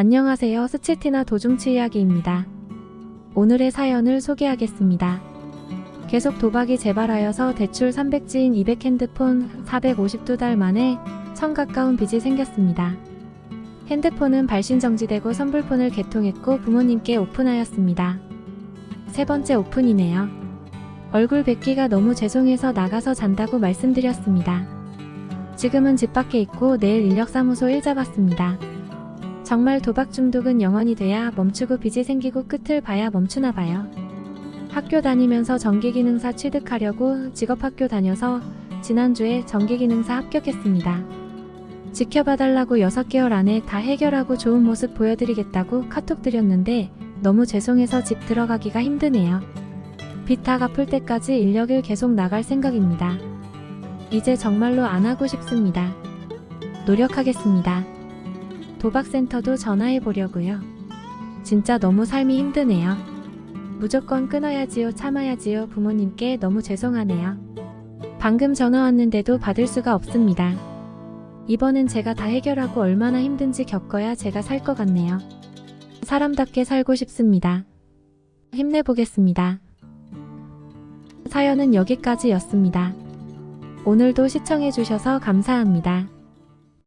안녕하세요. 스치티나 도중치 이야기입니다. 오늘의 사연을 소개하겠습니다. 계속 도박이 재발하여서 대출 300지인 200 핸드폰 452달 만에 천 가까운 빚이 생겼습니다. 핸드폰은 발신 정지되고 선불폰을 개통했고 부모님께 오픈하였습니다. 세 번째 오픈이네요. 얼굴 뵙기가 너무 죄송해서 나가서 잔다고 말씀드렸습니다. 지금은 집 밖에 있고 내일 인력사무소 일 잡았습니다. 정말 도박 중독은 영원이 돼야 멈추고 빚이 생기고 끝을 봐야 멈추나 봐요. 학교 다니면서 전기기능사 취득하려고 직업학교 다녀서 지난주에 전기기능사 합격했습니다. 지켜봐달라고 6개월 안에 다 해결하고 좋은 모습 보여드리겠다고 카톡 드렸는데 너무 죄송해서 집 들어가기가 힘드네요. 빚 다 갚을 때까지 인력을 계속 나갈 생각입니다. 이제 정말로 안 하고 싶습니다. 노력하겠습니다. 도박센터도 전화해 보려고요. 진짜 너무 삶이 힘드네요. 무조건 끊어야지요, 참아야지요. 부모님께 너무 죄송하네요. 방금 전화 왔는데도 받을 수가 없습니다. 이번엔 제가 다 해결하고 얼마나 힘든지 겪어야 제가 살 것 같네요. 사람답게 살고 싶습니다. 힘내보겠습니다. 사연은 여기까지였습니다. 오늘도 시청해주셔서 감사합니다.